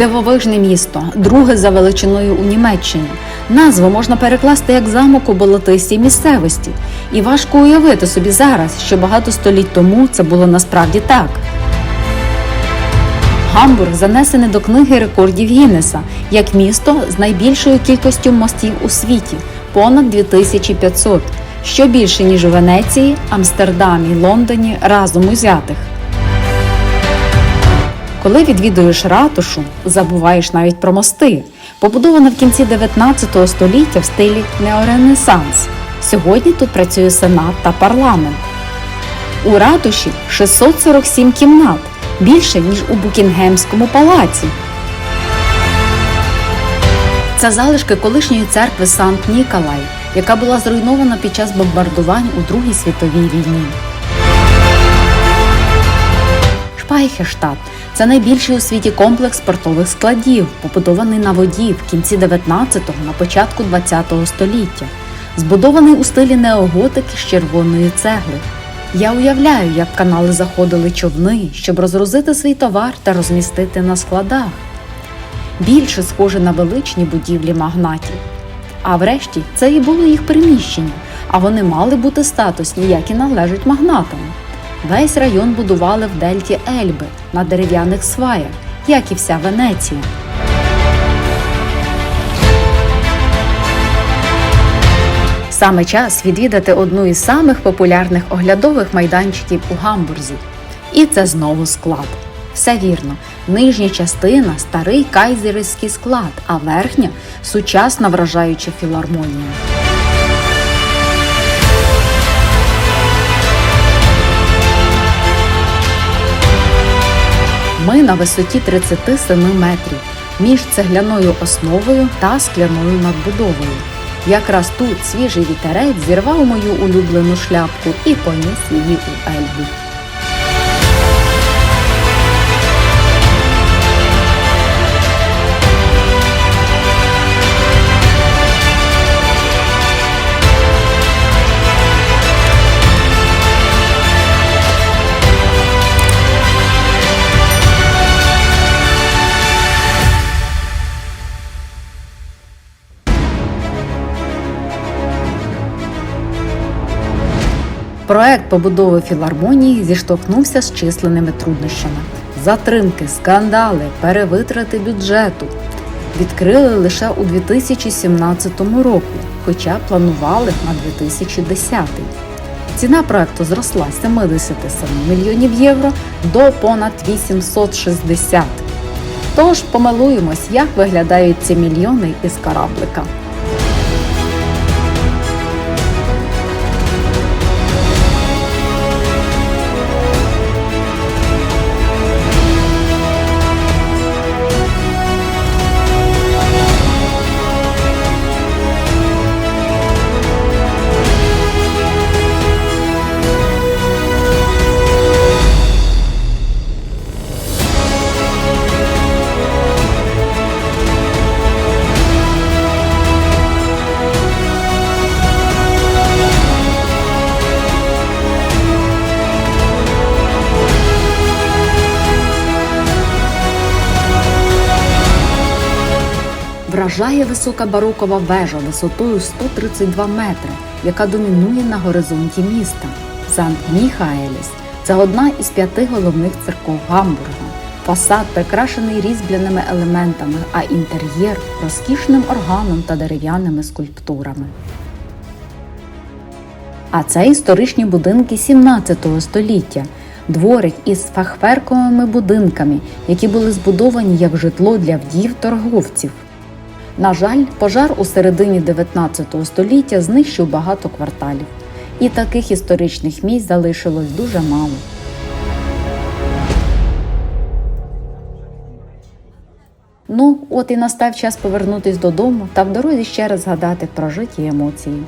Дивовижне місто, друге за величиною у Німеччині. Назву можна перекласти як замок у болотистій місцевості. І важко уявити собі зараз, що багато століть тому це було насправді так. Гамбург занесений до книги рекордів Гіннеса як місто з найбільшою кількістю мостів у світі понад 2500, що більше ніж у Венеції, Амстердамі, Лондоні разом узятих. Коли відвідуєш ратушу, забуваєш навіть про мости. Побудована в кінці 19 століття в стилі неоренесанс. Сьогодні тут працює сенат та парламент. У ратуші 647 кімнат, більше ніж у Букінгемському палаці. Це залишки колишньої церкви Санкт Ніколай, яка була зруйнована під час бомбардувань у Другій світовій війні. Шпайхерштадт це найбільший у світі комплекс спортових складів, побудований на воді в кінці 19-го, на початку 20-го століття, збудований у стилі неоготики з червоної цегли. Я уявляю, як канали заходили човни, щоб розгрузити свій товар та розмістити на складах. Більше схоже на величні будівлі магнатів. А врешті це і було їх приміщення, а вони мали бути статусні, як і належать магнатам. Весь район будували в дельті Ельби на дерев'яних сваях, як і вся Венеція. Саме час відвідати одну із самих популярних оглядових майданчиків у Гамбурзі. І це знову склад. Все вірно, нижня частина старий кайзерівський склад, а верхня сучасна вражаюча філармонія. Ми на висоті 37 метрів між цегляною основою та скляною надбудовою. Якраз тут свіжий вітерець зірвав мою улюблену шляпку і поніс її у Ельбу. Проект побудови філармонії зіштовхнувся з численними труднощами: затримки, скандали, перевитрати бюджету. Відкрили лише у 2017 року, хоча планували на 2010. Ціна проекту зросла з 77 мільйонів євро до понад 860. Тож помилуємось, як виглядають ці мільйони із кораблика. Вражає висока барокова вежа висотою 132 метри, яка домінує на горизонті міста. Санкт Міхаеліс це одна із п'яти головних церков Гамбурга. Фасад прикрашений різьбляними елементами, а інтер'єр розкішним органом та дерев'яними скульптурами. А це історичні будинки 17 століття. Дворик із фахверковими будинками, які були збудовані як житло для вдів торговців. На жаль, пожар у середині 19 століття знищив багато кварталів, і таких історичних місць залишилось дуже мало. Ну, от і настав час повернутись додому та в дорозі ще раз згадати прожиті емоції.